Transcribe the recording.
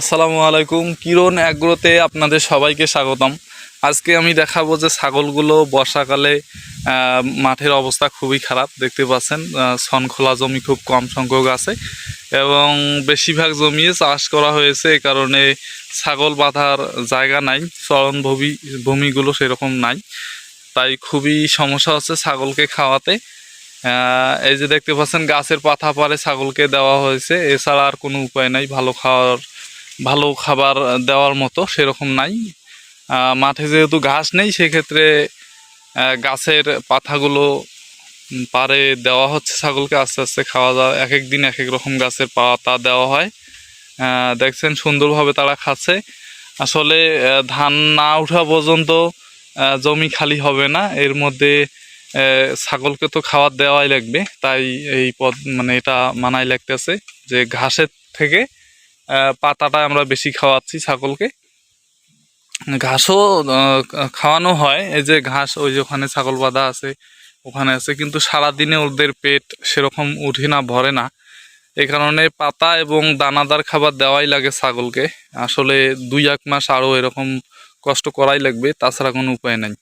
আসসালামু আলাইকুম। কিরণ অ্যাগ্রোতে আপনাদের সবাইকে স্বাগতম। আজকে আমি দেখাবো যে ছাগলগুলো বর্ষাকালে মাঠের অবস্থা খুবই খারাপ। দেখতে পাচ্ছেন আহ, শনখোলা জমি খুব কম সংখ্যক আছে এবং বেশিরভাগ জমিয়ে চাষ করা হয়েছে এই কারণে ছাগল বাঁধার জায়গা নাই চরণ ভূমি ভূমিগুলো সেরকম নাই। তাই খুবই সমস্যা হচ্ছে ছাগলকে খাওয়াতে। এই যে দেখতে পাচ্ছেন গাছের পাতা পারে ছাগলকে দেওয়া হয়েছে। এছাড়া আর কোনো উপায় নাই ভালো খাওয়ার ভালো খাবার দেওয়ার মতো সেরকম নাই। মাঠে যেহেতু ঘাস নেই, সেক্ষেত্রে গাছের পাতাগুলো পারে দেওয়া হচ্ছে ছাগলকে, আস্তে আস্তে খাওয়া দাওয়া এক এক দিন এক এক রকম গাছের পাতা দেওয়া হয়। দেখছেন সুন্দরভাবে তারা খাচ্ছে। আসলে ধান না ওঠা পর্যন্ত জমি খালি হবে না। এর মধ্যে ছাগলকে তো খাবার দেওয়াই লাগবে। তাই এই পদ মানে এটা মানাই লাগতেছে যে, ঘাসের থেকে পাতাটা আমরা বেশি খাওয়াচ্ছি ছাগলকে। ঘাসও খাওয়ানো হয়। এই যে ঘাস, ওই যে ওখানে ছাগল বাঁধা আছে, ওখানে আছে। কিন্তু সারাদিনে ওদের পেট সেরকম উঠে না, ভরে না। এই কারণে পাতা এবং দানাদার খাবার দেওয়াই লাগে ছাগলকে। আসলে দুই এক মাস আরও এরকম কষ্ট করাই লাগবে, তাছাড়া কোনো উপায় নাই।